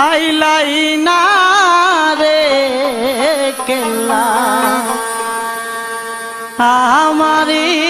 আইলাই না রে কেল্লা আমারি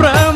прав.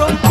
Fueron